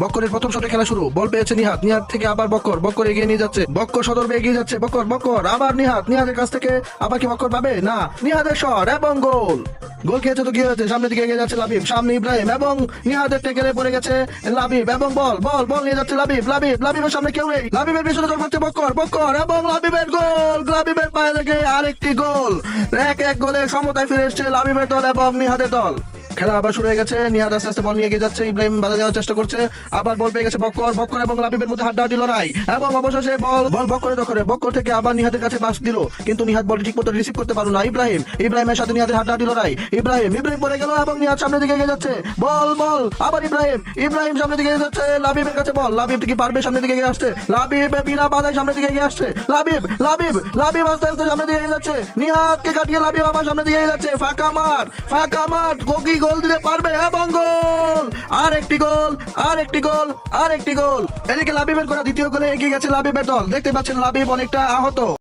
বক্করের প্রথম শটে খেলা শুরু। বল পেয়েছে নিহাত নিহাত থেকে আবার বক্কর। বক্কর এগিয়ে নিয়ে যাচ্ছে। বক্কর সদর্বে এগিয়ে যাচ্ছে। বক্কর বক্কর। আবার নিহাত নিহাতের কাছ থেকে আবার কি বক্কর পাবে? না। নিহাতের শট এবং গোল। গোল খেয়েছে তো কি হয়েছে? দিকে এগিয়ে যাচ্ছে লাবিব। সামনে ইব্রাহিম এবং নিহাতের টেকেলে পড়ে গেছে লাবিব এবং বল। বল বল নিয়ে যাচ্ছে লাবিব। লাবিব, লাবিবের সামনে কেউ নেই। লাবিবের পিছনে দৌড় মারছে বক্কর। বক্কর এবং লাবিবের গোল। লাবিবের পায়ে থেকে আরেকটি গোল। এক এক গোলে সমতায় ফিরে এসছে লাবিবের দল এবং নিহাদের দল। খেলা আবার শুরু হয়ে গেছে। নিহাদ আস্তে আস্তে বল নিয়ে এগিয়ে যাচ্ছে, ইব্রাহিম বাধা দেওয়ার চেষ্টা করছে। আবার বল পেয়ে গেছে বক্কর বক্কর এবং লাবিবের মধ্যে হাড্ডাহাড্ডি লড়াই। এবং অবশেষে বল বল বক্করে দখলে বক্কর থেকে আবার নিহাদের কাছে পাস দিল। কিন্তু নিহাদ বল ঠিক মতো রিসিভ করতে পারল না। ইব্রাহিম, ইব্রাহিমের সাথে নিহাদের হাড্ডাহাড্ডি লড়াই। ইব্রাহিম ইব্রাহিম পড়ে গেল এবং নিহাদ সামনের দিকে এগিয়ে যাচ্ছে। বল বল আবার ইব্রাহিম ইব্রাহিম সামনের দিকে এগিয়ে যাচ্ছে। লাবিবের কাছে বল লাবিব কি পারবে, সামনের দিকে এগিয়ে আসছে। লাবিব, বিনা বাধায় সামনের দিকে এগিয়ে আসছে। লাবিব লাবিব লাবিব আস্তে আস্তে সামনের দিকে এগিয়ে যাচ্ছে। নিহাদকে কাটিয়ে লাবিব আবার সামনের দিকে এগিয়ে যাচ্ছে। ফাঁকা মাঠ ফাঁকা মাঠ কোকি গোল দিতে পারবে এবং গোল আর একটি গোল, আর একটি গোল, আর একটি গোল। এদিকে লাবিবের করা দ্বিতীয় গোলে এগিয়ে গেছে লাবিবের দল। দেখতে পাচ্ছেন লাবিব অনেকটা আহত।